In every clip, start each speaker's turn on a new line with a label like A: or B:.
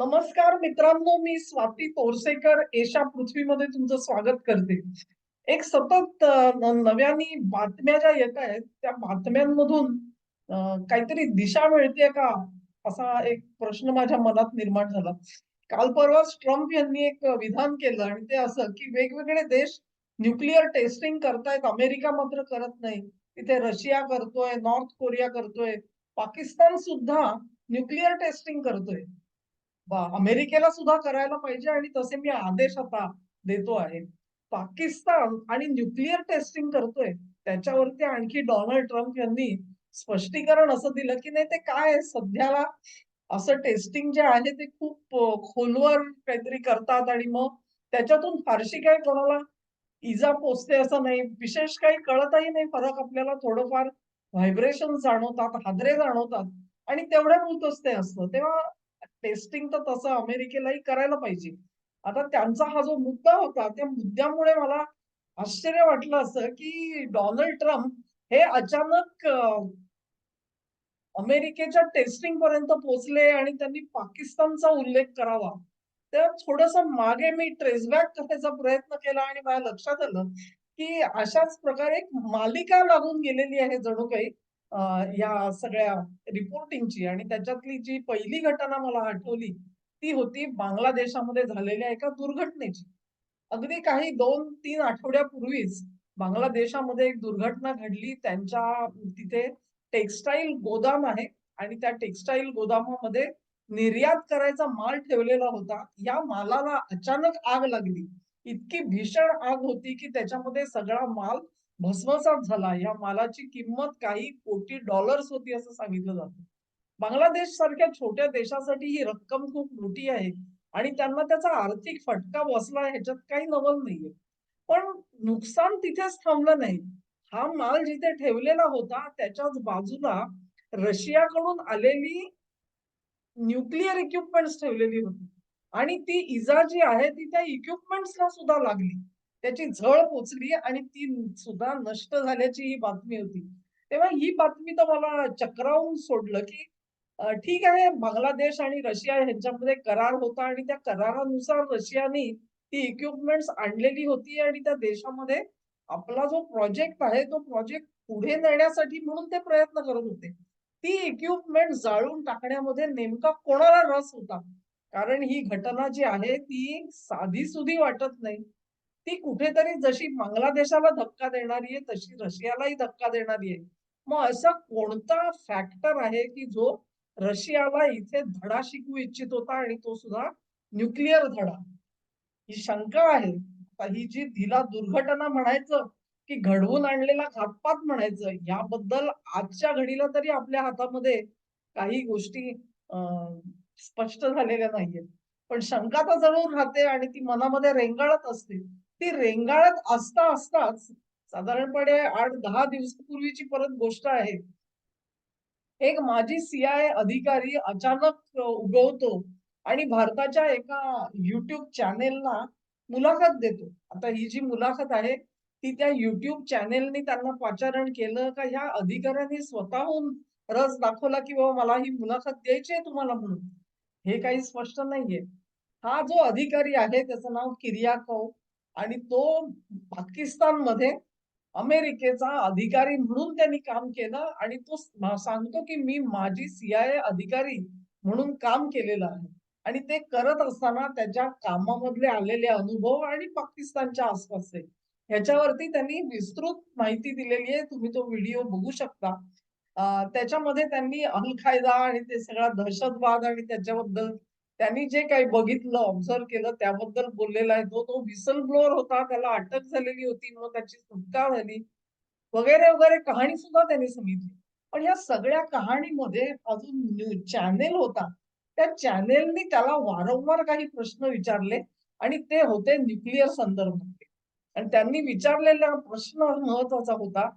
A: नमस्कार मित्रांनो मी स्वाती तोरसेकर एशा पृथ्वीमध्ये तुमचं स्वागत करते. एक सतत नव्याने बातम्या ज्या येत आहेत त्या बातम्यांमधून काहीतरी दिशा मिळते का? असा एक प्रश्न माझ्या मनात निर्माण झाला. काल परवाच ट्रम्प यांनी एक विधान केलं आणि ते असं की वेगवेगळे देश न्यूक्लिअर टेस्टिंग करतायत. अमेरिका मात्र करत नाही. तिथे रशिया करतोय नॉर्थ कोरिया करतोय. पाकिस्तान सुद्धा न्यूक्लिअर टेस्टिंग करतोय. अमेरिकेला सुद्धा करायला पाहिजे आणि तसे मी आदेश आता देतो आहे. पाकिस्तान आणि न्यूक्लिअर टेस्टिंग करतोय. त्याच्यावरती आणखी डोनाल्ड ट्रम्प यांनी स्पष्टीकरण असं दिलं की नाही ते काय सध्याला असं टेस्टिंग जे आहे ते खूप खोलवर काहीतरी करतात आणि मग त्याच्यातून फारशी काही कोणाला इजा पोचते असं नाही. विशेष काही कळतही नाही. फरक आपल्याला थोडंफार व्हायब्रेशन जाणवतात हादरे जाणवतात आणि तेवढ्या पुरतच ते असतं. तेव्हा टेस्टिंग तर तसं अमेरिकेलाही करायला पाहिजे. आता त्यांचा हा जो मुद्दा होता त्या मुद्द्यामुळे मला आश्चर्य वाटलं असं की डोनाल्ड ट्रम्प हे अचानक अमेरिकेच्या टेस्टिंग पर्यंत पोहोचले आणि त्यांनी पाकिस्तानचा उल्लेख करावा. तर थोडस मागे मी ट्रेसबॅक करायचा प्रयत्न केला आणि माझ्या लक्षात आलं की अशाच प्रकारे एक मालिका लागून गेलेली आहे जणू काही. या सगळ्या रिपोर्टिंगची आणि त्याच्यातली जी पहिली घटना मला आठवली ती होती बांगलादेशामध्ये झालेल्या एका दुर्घटनेची. अगदी काही दोन तीन आठवड्यापूर्वीच बांगलादेशामध्ये एक दुर्घटना घडली. त्यांच्या तिथे टेक्सटाईल गोदाम आहे आणि त्या टेक्सटाईल गोदामामध्ये निर्यात करायचा माल ठेवलेला होता. या मालाला अचानक आग लागली. इतकी भीषण आग होती की त्याच्यामध्ये सगळा माल भस्मसात झाला. या मालाची किंमत काही कोटी डॉलर्स होती असं सांगितलं जातं. बांगलादेश सारख्या छोट्या देशासाठी ही रक्कम खूप मोठी आहे आणि त्यांना त्याचा आर्थिक फटका बसला ह्याच्यात काही नवल नाहीये. पण नुकसान तिथेच थांबलं नाही. हा माल जिथे ठेवलेला होता त्याच्याच बाजूला रशियाकडून आलेली न्यूक्लिअर इक्विपमेंट्स ठेवलेली होती. आणि ती इजा जी आहे ती त्या इक्विपमेंट्सला सुद्धा लागली. त्याची झळ पोचली आणि ती सुद्धा नष्ट झाल्याची ही बातमी होती. तेव्हा ही बातमी तर मला चक्रावून सोडलं की ठीक आहे बांगलादेश आणि रशिया ह्यांच्यामध्ये करार होता आणि त्या करारानुसार रशियाने ती इक्विपमेंट्स आणलेली होती आणि त्या देशामध्ये आपला जो प्रोजेक्ट आहे तो प्रोजेक्ट पुढे नेण्यासाठी म्हणून ते प्रयत्न करत होते. ती इक्विपमेंट जाळून टाकण्यामध्ये नेमका कोणाला रस होता? कारण ही घटना जी आहे ती साधी सुधी वाटत नाही. ती कुठेतरी जशी बांगलादेशाला धक्का देणारी आहे तशी रशियालाही धक्का देणारी आहे. मग असा कोणता फॅक्टर आहे की जो रशियाला इथे धडा शिकवू इच्छित होता आणि तो सुद्धा न्यूक्लिअर धडा? ही शंका आहे. ही जी तिला दुर्घटना म्हणायचं की घडवून आणलेला घातपात म्हणायचं याबद्दल आजच्या घडीला तरी आपल्या हातामध्ये काही गोष्टी स्पष्ट झालेल्या नाहीयेत. पण शंका तर जरूर राहते आणि ती मनामध्ये रेंगाळत असते. ती रेंगाळत असता असताच साधारणपणे आठ दहा दिवसापूर्वीची परत गोष्ट आहे. एक माजी सीआय अधिकारी अचानक उगवतो आणि भारताच्या एका युट्यूब चॅनेलला मुलाखत देतो. आता ही जी मुलाखत आहे ती त्या युट्यूब चॅनेलनी त्यांना पाचारण केलं का ह्या अधिकाऱ्यांनी स्वतःहून रस दाखवला की बाबा मला ही मुलाखत द्यायची आहे तुम्हाला म्हणून? हे काही स्पष्ट नाहीये. हा जो अधिकारी आहे त्याचं नाव किरियाकव. आणि तो पाकिस्तानमध्ये अमेरिकेचा अधिकारी म्हणून त्यांनी काम केलं आणि तो सांगतो की मी माझी सीआयए अधिकारी म्हणून काम केलेलं आहे. आणि ते करत असताना त्याच्या कामामधले आलेले अनुभव आणि पाकिस्तानच्या आसपासचे. ह्याच्यावरती त्यांनी विस्तृत माहिती दिलेली आहे. तुम्ही तो व्हिडिओ बघू शकता. त्याच्यामध्ये त्यांनी अल कायदा आणि ते सगळा दहशतवाद आणि त्याच्याबद्दल त्यांनी जे काही बघितलं ऑब्झर्व केलं त्याबद्दल बोललेला आहे. तो तो विसल ब्लोअर होता त्याला अटक झालेली होती मग त्याची सुटका झाली. वगैरे वगैरे कहाणी सुद्धा त्यांनी सांगितली. पण या सगळ्या कहाणीमध्ये अजून चॅनेल होता. त्या चॅनेलनी त्याला वारंवार काही प्रश्न विचारले आणि ते होते न्यूक्लिअर संदर्भात आणि त्यांनी विचारलेला प्रश्न महत्त्वाचा होता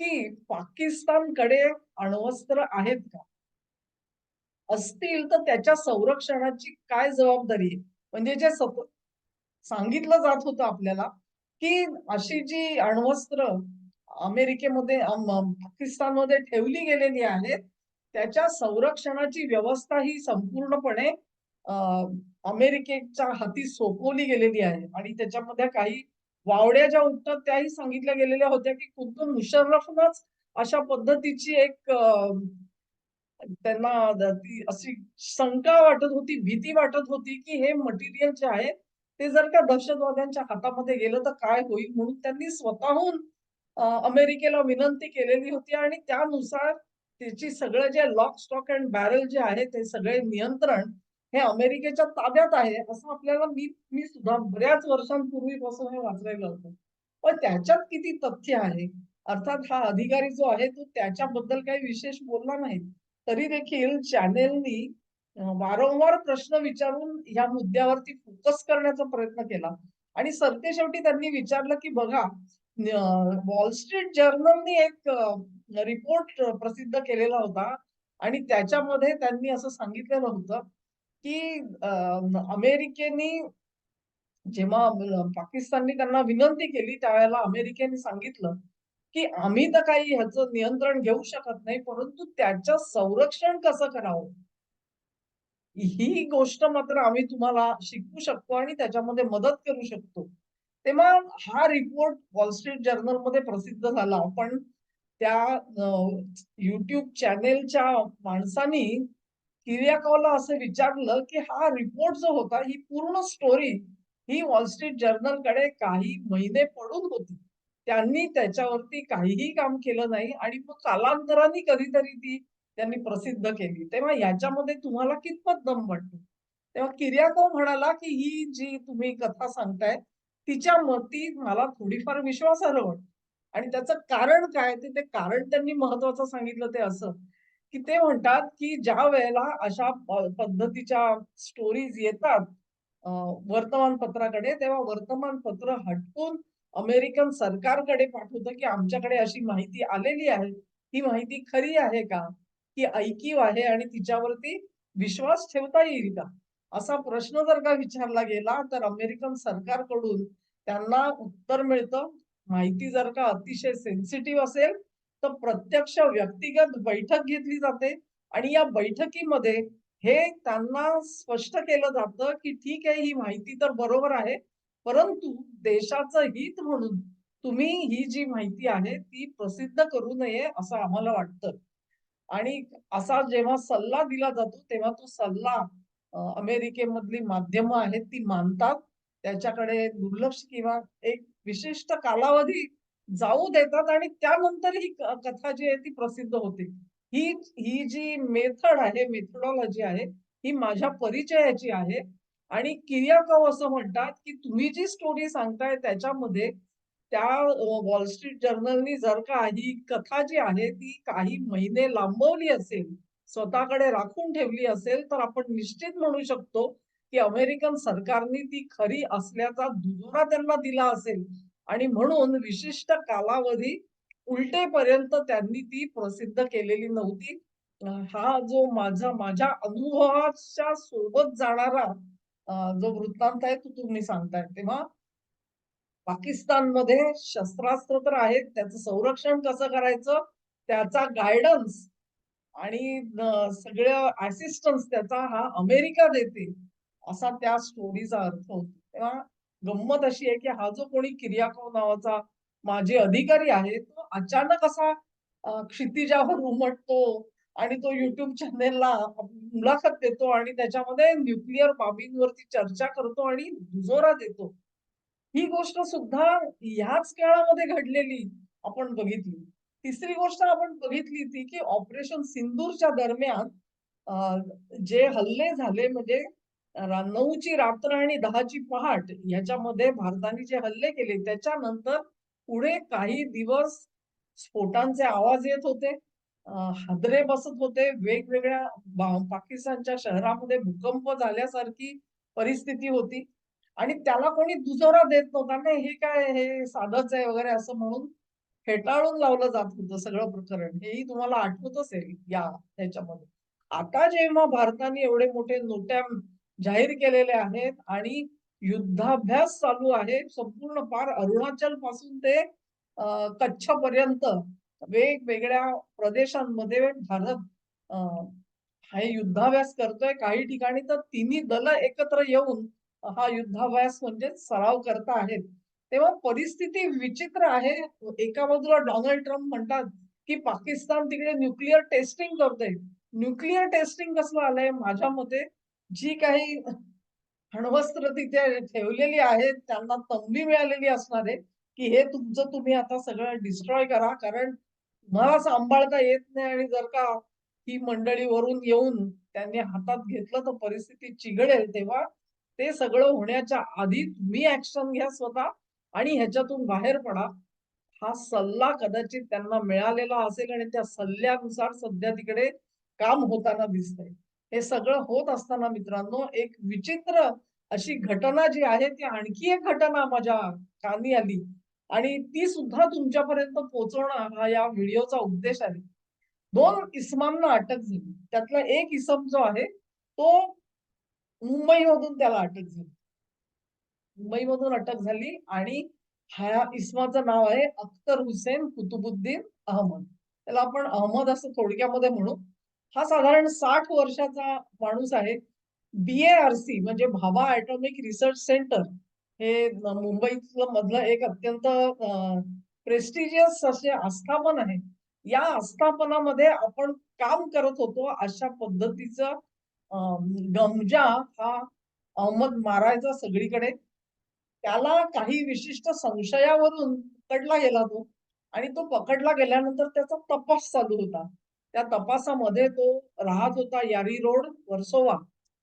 A: की पाकिस्तानकडे अण्वस्त्र आहेत का? असतील तर त्याच्या संरक्षणाची काय जबाबदारी आहे? म्हणजे जे सत- सांगितलं जात होतं आपल्याला की अशी जी अण्वस्त्र अमेरिकेमध्ये पाकिस्तानमध्ये ठेवली गेलेली आहेत त्याच्या संरक्षणाची व्यवस्था ही संपूर्णपणे अमेरिकेच्या हाती सोपवली गेलेली आहे. आणि त्याच्यामध्ये काही वावड्या ज्या उठतात त्याही सांगितल्या गेलेल्या होत्या, की खुद्द मुशर्रफनच अशा पद्धतीची एक त्यांना ती अशी शंका वाटत होती, भीती वाटत होती, की हे मटेरियल जे आहे, ते जर का दहशतवाद्यांच्या हातामध्ये गेलं तर काय होईल? म्हणून त्यांनी स्वतःहून अमेरिकेला विनंती केलेली होती आणि त्यानुसार त्याची सगळं जे लॉक, स्टॉक अँड बॅरल जे आहे, ते सगळे नियंत्रण हे अमेरिकेच्या ताब्यात आहे, असं आपल्याला मी मी सुद्धा बऱ्याच वर्षांपूर्वीपासून हे वाचलेलं होतं. पण त्याच्यात किती तथ्य आहे? अर्थात हा अधिकारी जो आहे, तो त्याच्याबद्दल काही विशेष बोलला नाही. तरी देखील चॅनेलनी वारंवार प्रश्न विचारून या मुद्द्यावरती फोकस करण्याचा प्रयत्न केला. आणि सरतेशेवटी त्यांनी विचारलं, की बघा वॉल स्ट्रीट जर्नलनी एक रिपोर्ट प्रसिद्ध केलेला होता. आणि त्याच्यामध्ये त्यांनी असं सांगितलेलं होतं, की अमेरिकेनी जेव्हा पाकिस्ताननी त्यांना विनंती केली, त्यावेळेला अमेरिकेने सांगितलं, की आम्ही तर काही ह्याचं नियंत्रण घेऊ शकत नाही, परंतु त्याचं संरक्षण कसं करावं? ही गोष्ट मात्र आम्ही तुम्हाला शिकवू शकतो आणि त्याच्यामध्ये मदत करू शकतो. तेव्हा हा रिपोर्ट वॉल स्ट्रीट जर्नलमध्ये प्रसिद्ध झाला. पण त्या युट्यूब चॅनेलच्या माणसानी किरियाकॉला असं विचारलं, की हा रिपोर्ट जो होता, ही पूर्ण स्टोरी ही वॉल स्ट्रीट जर्नलकडे काही महिने पडून होती. त्यांनी त्याच्यावरती काहीही काम केलं नाही आणि मग कालांतराने कधीतरी ती त्यांनी प्रसिद्ध केली. तेव्हा याच्यामध्ये तुम्हाला कितपत दम वाटतो? तेव्हा किर्याको म्हणाला, की ही जी तुम्ही कथा सांगताय, तिच्या मती मला थोडीफार विश्वासार्ह वाटत आणि त्याचं कारण काय? ते ते कारण त्यांनी महत्वाचं सांगितलं ते असं, की ते म्हणतात, की ज्या वेळेला अशा पद्धतीच्या स्टोरीज येतात वर्तमानपत्राकडे, तेव्हा वर्तमानपत्र हटकून अमेरिकन सरकारकडे पाठवतं, की आमच्याकडे अशी माहिती आलेली आहे. ही माहिती खरी आहे का? की ऐकीव आहे आणि तिच्यावरती विश्वास ठेवता येईल का? असा प्रश्न जर का विचारला गेला, तर अमेरिकन सरकारकडून त्यांना उत्तर मिळतं. माहिती जर का अतिशय सेन्सिटिव्ह असेल, तर प्रत्यक्ष व्यक्तिगत बैठक घेतली जाते आणि या बैठकीमध्ये हे त्यांना स्पष्ट केलं जातं, की ठीक आहे ही माहिती तर बरोबर आहे, परंतु देशाचं हित म्हणून तुम्ही ही जी माहिती आहे ती प्रसिद्ध करू नये असं आम्हाला वाटतं. आणि असा जेव्हा सल्ला दिला जातो, तेव्हा तो सल्ला अमेरिकेमधली माध्यमं आहेत ती मानतात. त्याच्याकडे दुर्लक्ष किंवा एक विशिष्ट कालावधी जाऊ देतात आणि त्यानंतर ही कथा जी आहे ती प्रसिद्ध होते. ही ही जी मेथड आहे, मेथडॉलॉजी आहे, ही माझ्या परिचयाची आहे आणि किरियाकव असं म्हणतात, की तुम्ही जी स्टोरी सांगताय त्याच्यामध्ये त्या वॉल स्ट्रीट जर्नलनी जर का ही कथा जी आहे ती काही महिने लांबवली असेल, स्वतःकडे राखून ठेवली असेल, तर आपण निश्चित म्हणू शकतो, की अमेरिकन सरकारने ती खरी असल्याचा दुजोरा त्यांना दिला असेल आणि म्हणून विशिष्ट कालावधी उलटेपर्यंत त्यांनी ती प्रसिद्ध केलेली नव्हती. हा जो माझा माझ्या अनुभवाच्या सोबत जाणारा जो वृत्तांत आहे तो तुम्ही सांगताय. तेव्हा पाकिस्तानमध्ये शस्त्रास्त्र तर आहेत, त्याचं संरक्षण कसं करायचं, त्याचा गायडन्स आणि सगळं असिस्टन्स त्याचा हा अमेरिका देते, असा त्या स्टोरीचा अर्थ होतो. तेव्हा गंमत अशी आहे, की हा जो कोणी किरियाकोव नावाचा माजी अधिकारी आहे, तो अचानक असा क्षितिजावर उमटतो आणि तो युट्यूब चॅनेलला मुलाखत देतो आणि त्याच्यामध्ये न्यूक्लिअर बाबींवरती चर्चा करतो आणि दुजोरा देतो. ही गोष्ट सुद्धा ह्याच काळामध्ये घडलेली आपण बघितली. तिसरी गोष्ट आपण बघितली ती, की ऑपरेशन सिंदूरच्या दरम्यान जे हल्ले झाले म्हणजे नऊची रात्र आणि 10ची पहाट ह्याच्यामध्ये भारताने जे हल्ले केले त्याच्यानंतर पुढे काही दिवस स्फोटांचे आवाज येत होते. हादरे बसत होते. वेगवेगळ्या पाकिस्तानच्या शहरामध्ये भूकंप झाल्यासारखी परिस्थिती होती. आणि त्याला कोणी दुजोरा देत नव्हता. नाही हे काय हे साधंच आहे वगैरे असं म्हणून फेटाळून लावलं जात होतं सगळं प्रकरण. हेही तुम्हाला आठवत असेल या ह्याच्यामध्ये. आता जेव्हा भारताने एवढे मोठे नोट्या जाहीर केलेले आहेत आणि युद्धाभ्यास चालू आहे संपूर्ण पार अरुणाचलपासून ते कच्छ कच्छपर्यंत वेगवेगळ्या प्रदेशांमध्ये भारत हे युद्धाभ्यास करतोय. काही ठिकाणी तर तिन्ही दल एकत्र येऊन हा युद्धाभ्यास म्हणजे सराव करता आहेत. तेव्हा परिस्थिती विचित्र आहे. एका बाजूला डोनाल्ड ट्रम्प म्हणतात की पाकिस्तान तिकडे न्यूक्लिअर टेस्टिंग करतोय. न्यूक्लिअर टेस्टिंग कसलं आलंय? माझ्या मते जी काही अण्वस्त्र तिथे ठेवलेली आहेत त्यांना तंबी मिळालेली असणार आहे की हे तुमचं तुम्ही आता सगळं डिस्ट्रॉय करा. कारण मला सांभाळता येत नाही आणि जर का ही मंडळी वरून येऊन त्यांनी हातात घेतलं तर परिस्थिती चिघळेल तेव्हा ते सगळं होण्याच्या आधी तुम्ही ऍक्शन घ्या स्वतः आणि ह्याच्यातून बाहेर पडा. हा सल्ला कदाचित त्यांना मिळालेला असेल आणि त्या सल्ल्यानुसार सध्या तिकडे काम होताना दिसतंय. हे सगळं होत असताना मित्रांनो एक विचित्र अशी घटना जी आहे ती आणखी एक घटना माझ्या कानी आली. आणि ती सुद्धा तुमच्यापर्यंत पोहोचवणं हा या व्हिडिओचा उद्देश आहे. दोन इसमांना अटक झाली. त्यातला एक इसम जो आहे तो मुंबईमधून त्याला अटक झाली. मुंबईमधून अटक झाली आणि ह्या इसमाचं नाव आहे अख्तर हुसेन कुतुबुद्दीन अहमद. त्याला आपण अहमद असं थोडक्यामध्ये म्हणू. हा साधारण साठ वर्षाचा माणूस आहे. बीएआरसी म्हणजे भाभा ॲटॉमिक रिसर्च सेंटर. हे मुंबईतलं मधलं एक अत्यंत प्रेस्टिजियस असे आस्थापन आहे. या आस्थापनामध्ये आपण काम करत होतो अशा पद्धतीचा गमजा हा अहमद मारायचा सगळीकडे. त्याला काही विशिष्ट संशयावरून पकडला गेला तो आणि तो पकडला गेल्यानंतर त्याचा तपास चालू होता. त्या तपासामध्ये तो राहत होता यारी रोड वर्सोवा.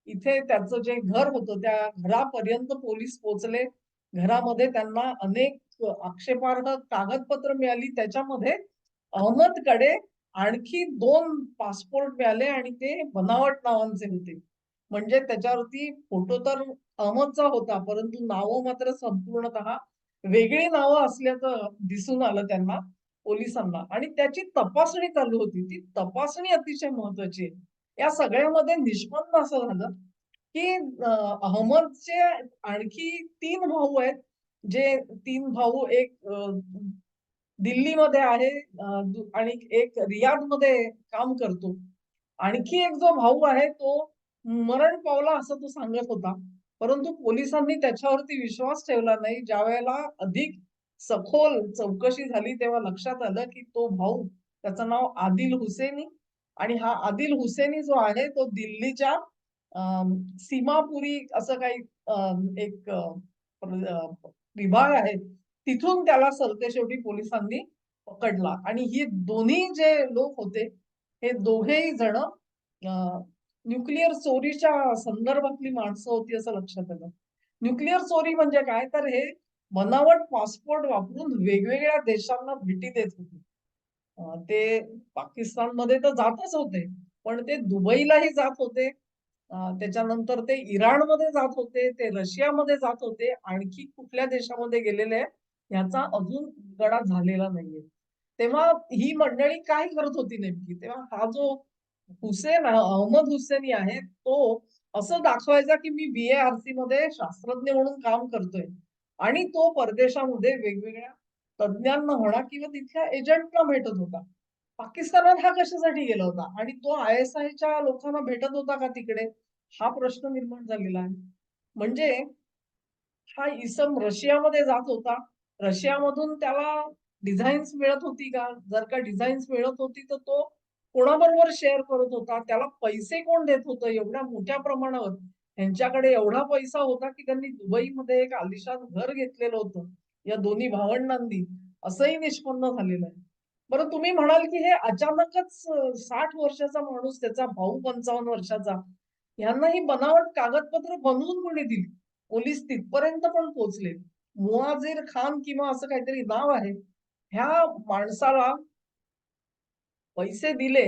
A: इथे त्याचं जे घर होतं त्या घरापर्यंत पोलीस पोहोचले. घरामध्ये त्यांना अनेक आक्षेपार्ह कागदपत्र मिळाली. त्याच्यामध्ये अहमदकडे आणखी दोन पासपोर्ट मिळाले आणि ते बनावट नावांचे होते. म्हणजे त्याच्यावरती फोटो तर अहमदचा होता परंतु नावं मात्र संपूर्णतः वेगळी नावं असल्याचं दिसून आलं त्यांना पोलिसांना. आणि त्याची तपासणी चालू होती. ती तपासणी अतिशय महत्वाची आहे. या सगळ्यामध्ये निष्पन्न असं झालं की अहमदचे आणखी तीन भाऊ आहेत जे तीन भाऊ एक दिल्लीमध्ये आहे आणि एक रियादमध्ये काम करतो. आणखी एक जो भाऊ आहे तो मरण पावला असं तो सांगत होता. परंतु पोलिसांनी त्याच्यावरती विश्वास ठेवला नाही. ज्या वेळेला अधिक सखोल चौकशी झाली तेव्हा लक्षात आलं की तो भाऊ त्याचं नाव आदिल हुसेनी आणि हा आदिल हुसेनी जो आहे तो दिल्लीच्या सीमापुरी असं काही एक विभाग आहे तिथून त्याला सरते शेवटी पोलिसांनी पकडला. आणि ही दोन्ही जे लोक होते हे दोघेही जण न्यूक्लिअर चोरीच्या संदर्भातली माणसं होती असं लक्षात आलं न्यूक्लिअर चोरी म्हणजे काय? तर हे बनावट पासपोर्ट वापरून वेगवेगळ्या देशांना भेटी देत होते. ते पाकिस्तानमध्ये तर जातच होते पण ते दुबईलाही जात होते. त्याच्यानंतर ते इराणमध्ये जात होते ते रशियामध्ये जात होते आणखी कुठल्या देशामध्ये गेलेले ह्याचा अजून गडा झालेला नाहीये. तेव्हा ही मंडळी काय करत होती नेमकी? तेव्हा हा जो हुसेन अहमद हुसेनी आहे तो असं दाखवायचा की मी बीए आर सी मध्ये शास्त्रज्ञ म्हणून काम करतोय. आणि तो परदेशामध्ये वेगवेगळ्या तज्ज्ञांना म्हणा किंवा तिथल्या एजंटला भेटत होता. पाकिस्तानात हा कशासाठी गेला होता? आणि तो आय एस आयच्या लोकांना भेटत होता का तिकडे? हा प्रश्न निर्माण झालेला आहे. म्हणजे हा इसम रशियामध्ये जात होता. रशियामधून त्याला डिझाईन्स मिळत होती का? जर का डिझाईन्स मिळत होती तर तो कोणाबरोबर शेअर करत होता? त्याला पैसे कोण देत होतं? एवढ्या मोठ्या प्रमाणावर. त्यांच्याकडे एवढा पैसा होता की त्यांनी दुबईमध्ये एक आलिशान घर घेतलेलं होतं. या दोन्ही भावंडांनी असंही निष्पन्न झालेलं आहे. बरं तुम्ही म्हणाल की हे अचानकच साठ वर्षाचा माणूस त्याचा भाऊ पंचावन्न वर्षाचा यांना ही बनावट कागदपत्र बनवून कोणी दिली? पोलीस तिथपर्यंत पण पोहोचले. मुआझिर खान किंवा असं काहीतरी नाव आहे. ह्या माणसाला पैसे दिले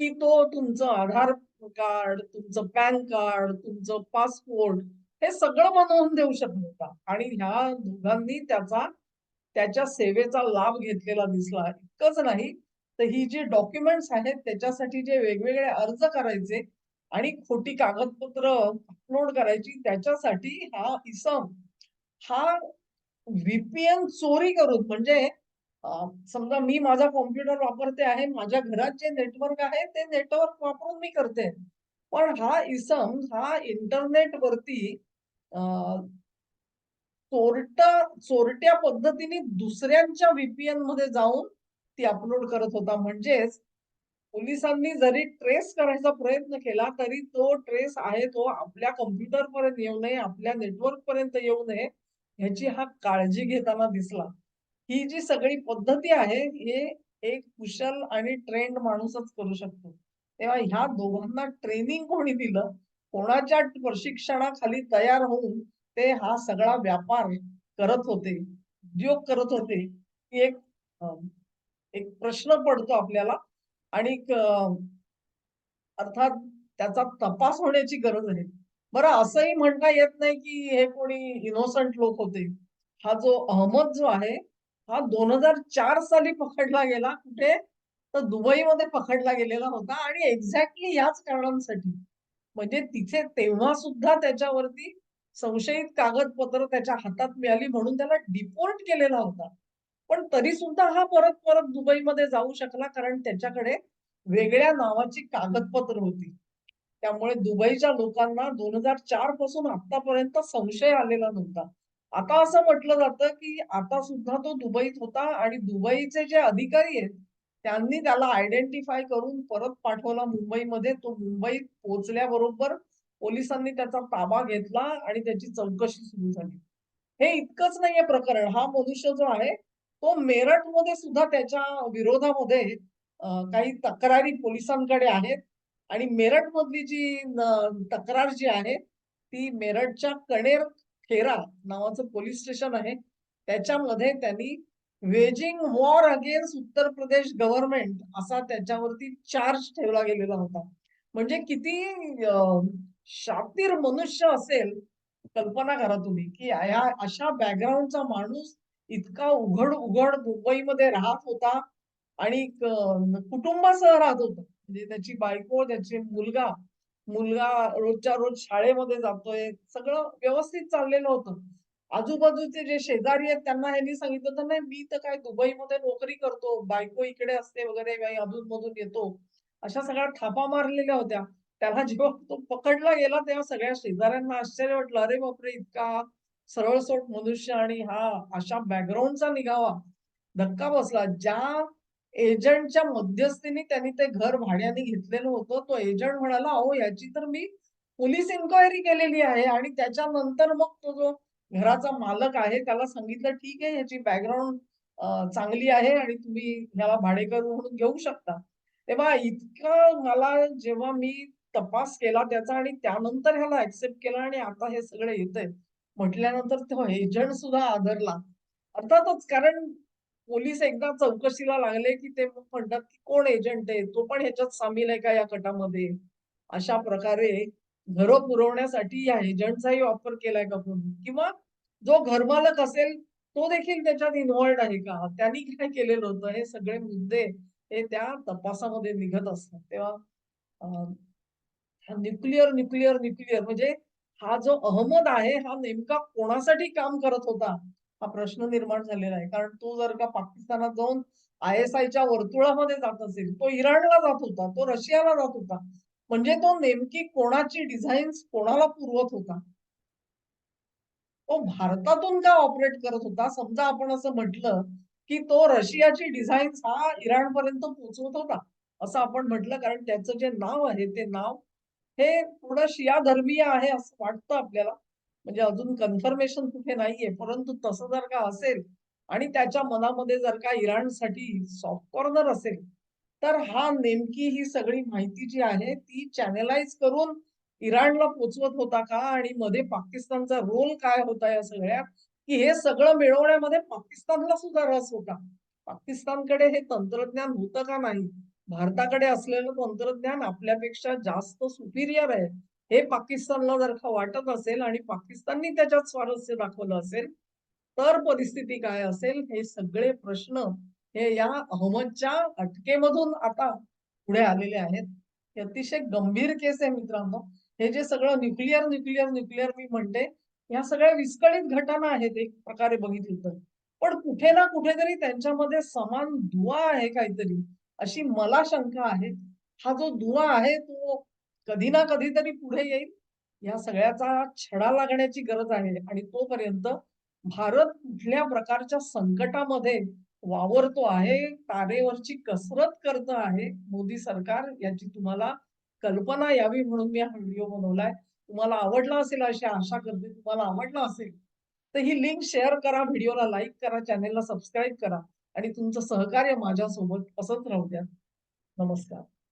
A: की तो तुमचं आधार कार्ड तुमचं पॅन कार्ड तुमचं पासपोर्ट हे सगळं बनवून देऊ शकत होता आणि ह्या दोघांनी त्याचा त्याच्या सेवेचा लाभ घेतलेला दिसला इतकंच नाही तर ही जी डॉक्युमेंट्स आहेत त्याच्यासाठी जे वेगवेगळे अर्ज करायचे आणि खोटी कागदपत्र अपलोड करायची त्याच्यासाठी हा इसम हा व्हीपीएन चोरी करून म्हणजे समजा मी माझा कॉम्प्युटर वापरते आहे. माझ्या घरात जे नेटवर्क आहे ते नेटवर्क वापरून मी करते. पण हा इसम हा इंटरनेट वरती चोरटा चोरट्या पद्धतीने दुसऱ्यांच्या व्हीपीएनमध्ये जाऊन ती अपलोड करत होता. म्हणजेच पोलिसांनी जरी ट्रेस करायचा प्रयत्न केला, तरी तो ट्रेस आहे तो आपल्या कॉम्प्युटरपर्यंत येऊ नये, आपल्या नेटवर्क पर्यंत येऊ नये, ह्याची हा काळजी घेताना दिसला. ही जी सगळी पद्धती आहे, हे एक कुशल आणि ट्रेंड माणूसच करू शकतो. तेव्हा ह्या दोघांना ट्रेनिंग कोणी दिलं? कोणाच्या प्रशिक्षणाखाली तयार होऊन ते हा सगळा व्यापार करत होते, उद्योग करत होते, की एक एक प्रश्न पडतो आपल्याला आणि अर्थात त्याचा तपास होण्याची गरज आहे. बरं असंही म्हणता येत नाही, की हे कोणी इनोसंट लोक होते. हा जो अहमद जो आहे, हा 2004 साली पकडला गेला. कुठे? तर दुबईमध्ये पकडला गेलेला होता आणि एक्झॅक्टली याच कारणांसाठी. म्हणजे तिथे तेव्हा सुद्धा त्याच्यावरती संशयित कागदपत्र त्याच्या हातात मिळाली म्हणून त्याला डिपोर्ट केलेला होता. पण तरी सुद्धा हा परत-परत दुबईमध्ये जाऊ शकला कारण त्याच्याकडे वेगळ्या नावाची कागदपत्र होती. त्यामुळे दुबईच्या लोकांना 2004 पासून आतापर्यंत संशय आलेला नव्हता. आता असं म्हटलं जातं, की आता सुद्धा तो दुबईत होता आणि दुबईचे जे अधिकारी आहेत, त्यांनी त्याला आयडेंटिफाय करून परत पाठवला मुंबईमध्ये. तो मुंबईत पोहोचल्याबरोबर पोलिसांनी त्याचा ताबा घेतला आणि त्याची चौकशी सुरू झाली. हे इतकंच नाहीये प्रकरण. हा मनुष्य जो आहे, तो मेरठमध्ये सुद्धा त्याच्या विरोधामध्ये काही तक्रारी पोलिसांकडे आहेत आणि मेरठमधली जी तक्रार जी आहे, ती मेरठच्या कणेर खेरा नावाचं पोलीस स्टेशन आहे. त्याच्यामध्ये त्यांनी waging war against Uttar Pradesh government असा त्याच्यावरती चार्ज ठेवला गेलेला होता. म्हणजे किती शातीर मनुष्य असेल, कल्पना करा तुम्ही, की ह्या अशा बॅकग्राऊंडचा माणूस इतका उघड-उघड मुंबईमध्ये राहत होता आणि कुटुंबासह राहत होता. म्हणजे त्याची बायको, त्याचे मुलगा, मुलगा रोजच्या रोज शाळेमध्ये जातोय. सगळं व्यवस्थित चाललेलं होतं. आजूबाजूचे जे शेजारी आहेत त्यांना ह्यांनी सांगितलं तर "नाही मी तर काय दुबईमध्ये नोकरी करतो. बायको इकडे असते वगैरे अजून अधून-मधून येतो." अशा सगळ्या थापा मारलेल्या होत्या. त्याला जेव्हा तो पकडला गेला तेव्हा सगळ्या शेजाऱ्यांना आश्चर्य वाटलं. अरे बापरे! इतका सरळसोट मनुष्य आणि हा अशा बॅकग्राऊंडचा निघावा. धक्का बसला. ज्या एजंटच्या मध्यस्थीने त्यांनी ते घर भाड्याने घेतलेलं होतं. तो एजंट म्हणाला, "अहो याची तर मी पोलीस इन्क्वायरी केलेली आहे." आणि त्याच्यानंतर मग तो जो घराचा मालक आहे त्याला सांगितलं, "ठीक आहे, ह्याची बॅकग्राऊंड चांगली आहे आणि तुम्ही ह्याला भाडेकर म्हणून घेऊ शकता." तेव्हा इतकं मला जेव्हा मी तपास केला त्याचा आणि त्यानंतर ह्याला ऍक्सेप्ट केला आणि आता हे सगळं येतंय. म्हटल्यानंतर तो एजंट सुद्धा आदरला. अर्थातच कारण पोलीस एकदा चौकशीला लागले, की ते म्हणतात, की कोण एजंट आहे? तो पण ह्याच्यात सामील आहे का या कटामध्ये? अशा प्रकारे घरं पुरवण्यासाठी या एजंटचाही वापर केलाय का कोणी? किंवा जो घरमालक असेल, तो देखील त्याच्यात इन्व्हॉल्ड आहे का? त्यांनी काय केलेलं होतं? हे सगळे मुद्दे हे त्या तपासामध्ये निघत असतात. तेव्हा न्यूक्लिअर, न्यूक्लिअर, न्यूक्लिअर म्हणजे हा जो अहमद आहे, हा नेमका कोणासाठी काम करत होता? हा प्रश्न निर्माण झालेला आहे. कारण तो जर का पाकिस्तानात जाऊन आय-एस-आयच्या वर्तुळामध्ये जात असेल, तो इराणला जात होता, तो रशियाला जात होता. म्हणजे तो नेमकी कोणाची डिझाईन्स कोणाला पुरवत होता? तो भारतातून का ऑपरेट करत होता? समजा आपण असं म्हटलं, की तो रशियाची डिझाईन्स हा इराणपर्यंत पोहोचवत होता. असं आपण म्हटलं कारण त्याचं जे नाव आहे, ते नाव हे थोडं शिया धर्मीय आहे असं वाटतं आपल्याला. म्हणजे अजून कन्फर्मेशन कुठे नाहीये. परंतु तसं जर का असेल आणि त्याच्या मनामध्ये जर का इराणसाठी सॉफ्ट कॉर्नर असेल, तर हा नेमकी ही सगळी माहिती जी आहे ती चॅनलाइज करून इराणला पोचवत होता का? आणि मध्ये पाकिस्तानचा रोल काय होता या सगळ्यात? की हे सगळं मिळवण्यामध्ये पाकिस्तानला सुद्धा रस होता. पाकिस्तानकडे हे तंत्रज्ञान होतं का नाही? भारताकडे असलेलं तंत्रज्ञान आपल्यापेक्षा जास्त सुपिरियर आहे. हे पाकिस्तानला जर का वाटत असेल आणि पाकिस्ताननी त्याच्यात स्वारस्य दाखवलं असेल, तर परिस्थिती काय असेल? हे सगळे प्रश्न हे या अहमदच्या अटकेमधून आता पुढे आलेले आहेत. हे अतिशय गंभीर केस आहे मित्रांनो. हे जे सगळं न्यूक्लिअर, न्यूक्लिअर, न्यूक्लिअर मी म्हणते, या सगळ्या विस्कळीत घटना आहेत एक प्रकारे बघितली तर. पण कुठे ना कुठेतरी त्यांच्यामध्ये समान दुवा आहे काहीतरी, अशी मला शंका आहे. हा जो दुवा आहे तो कधी ना कधीतरी पुढे येईल. या सगळ्याचा छडा लागण्याची गरज आहे आणि तोपर्यंत भारत कुठल्या प्रकारच्या संकटामध्ये वावरतो आहे, तारेवरची कसरत करत आहे मोदी सरकार याची तुम्हाला कल्पना यावी म्हणून मी हा व्हिडिओ बनवलाय. तुम्हाला आवडला असेल अशी आशा करते. तुम्हाला आवडला असेल, तर ही लिंक शेअर करा, व्हिडिओला लाईक करा, चॅनेलला सबस्क्राईब करा आणि तुमचं सहकार्य माझ्यासोबत असंच राहू द्या. नमस्कार.